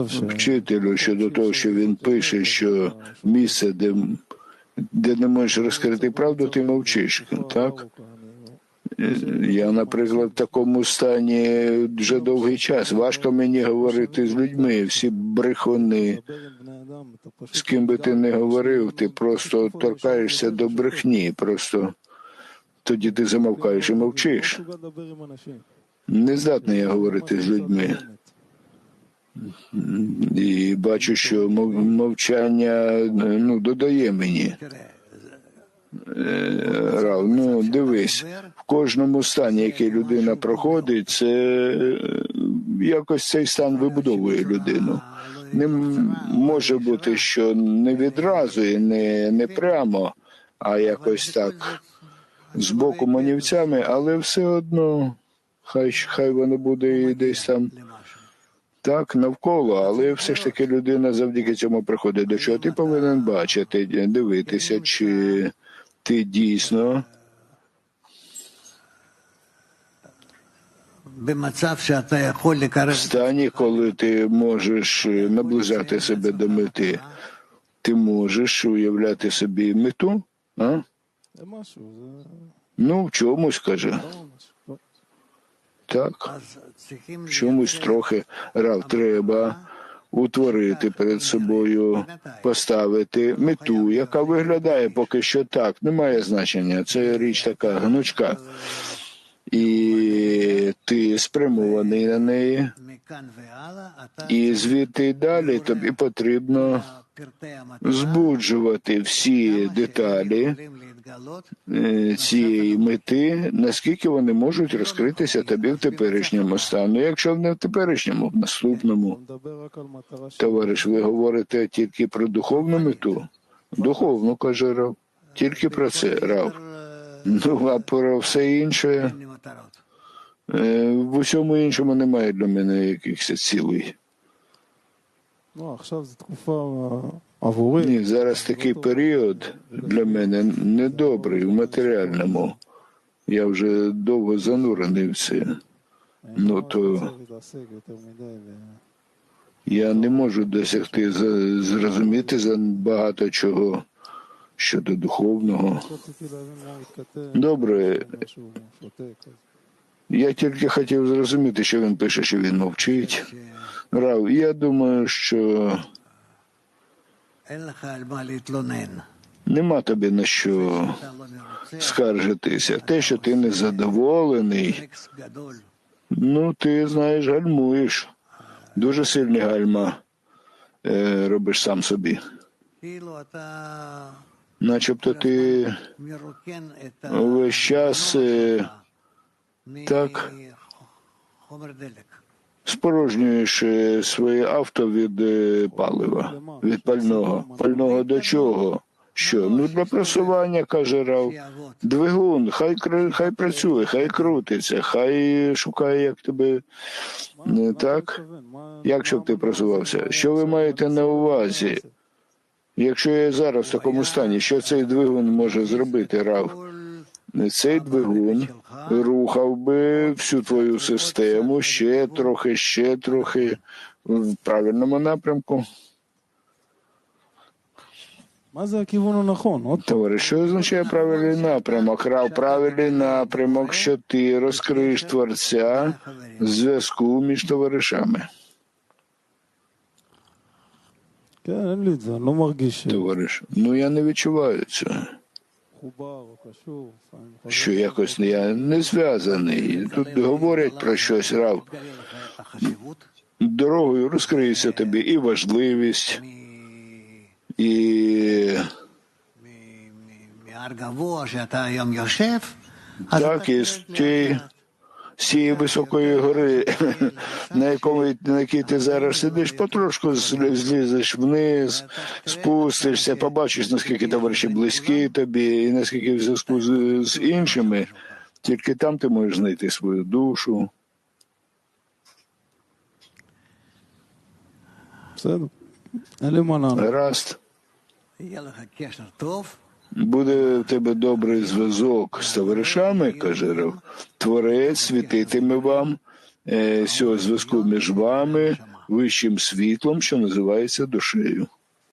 вчителю щодо того, що він пише, що місце, де, де не можеш розкрити правду, ти мовчиш. Так? Е, Я, наприклад, в такому стані вже довгий час. Важко мені говорити з людьми, всі брехуни. З ким би ти не говорив, ти просто торкаєшся до брехні. Просто тоді ти замовкаєш і мовчиш. Не здатний я говорити з людьми. І бачу, що мов- мовчання ну, додає мені. Е, Рав, ну дивись, в кожному стані, який людина проходить, це е, якось цей стан вибудовує людину. Не може бути, що не відразу і не, не прямо, а якось так з боку манівцями, але все одно, хай, хай воно буде і десь там так навколо, але все ж таки людина завдяки цьому приходить до чого. Ти повинен бачити, дивитися, чи ти дійсно. В стані, коли ти можеш наближати себе до мети, ти можеш уявляти собі мету, а? Ну, в чомусь каже так чомусь трохи рав треба. Утворити перед собою, поставити мету, яка виглядає поки що так, не має значення. Це річ така гнучка і ти спрямований на неї. І звідти й далі тобі потрібно збуджувати всі деталі е, цієї мети, наскільки вони можуть розкритися тобі в теперішньому стану. Якщо не в теперішньому, в наступному товариш, ви говорите тільки про духовну мету, духовну каже Рав, тільки про це Рав. Ну, а про все інше е, в усьому іншому немає для мене якихось цілей. Ні, зараз такий період для мене недобрий в матеріальному. Я вже довго занурений в це. Ну то я не можу досягти зрозуміти за багато чого щодо духовного. Добре. Я тільки хотів зрозуміти, що він пише, що він мовчить. Рав, я думаю, що нема тобі на що скаржитися. Те, що ти незадоволений, ну ти знаєш, гальмуєш. Дуже сильний гальма е, робиш сам собі начебто ти весь час е, так спорожнюєш е, своє авто від е, палива, від пального. Пального до чого? Що? Ну для просування, каже Рав, двигун, хай хай працює, хай крутиться, хай шукає, як тебе не так, як щоб ти просувався. Що ви маєте на увазі? Якщо я зараз в такому стані, що цей двигун може зробити, рав? Цей двигун рухав би всю твою систему ще трохи, ще трохи в правильному напрямку. Товариш, що означає правильний напрямок? Рав правильний напрямок, що ти розкриєш творця зв'язку між товаришами товариш. Ну я не відчуваю це, Що якось я не зв'язаний. Тут говорять про щось рав. Дорогою розкриється тобі і важливість, і так, і з, ті, з цієї високої гори, на якому на якій ти зараз сидиш, потрошку злізеш вниз, спустишся, побачиш, наскільки товариші близькі тобі, і наскільки в зв'язку з, з іншими, тільки там ти можеш знайти свою душу. Раз буде в тебе добрий зв'язок з товаришами, каже Рав. Творець світитиме вам е, цього зв'язку між вами, вищим світлом, що називається душею.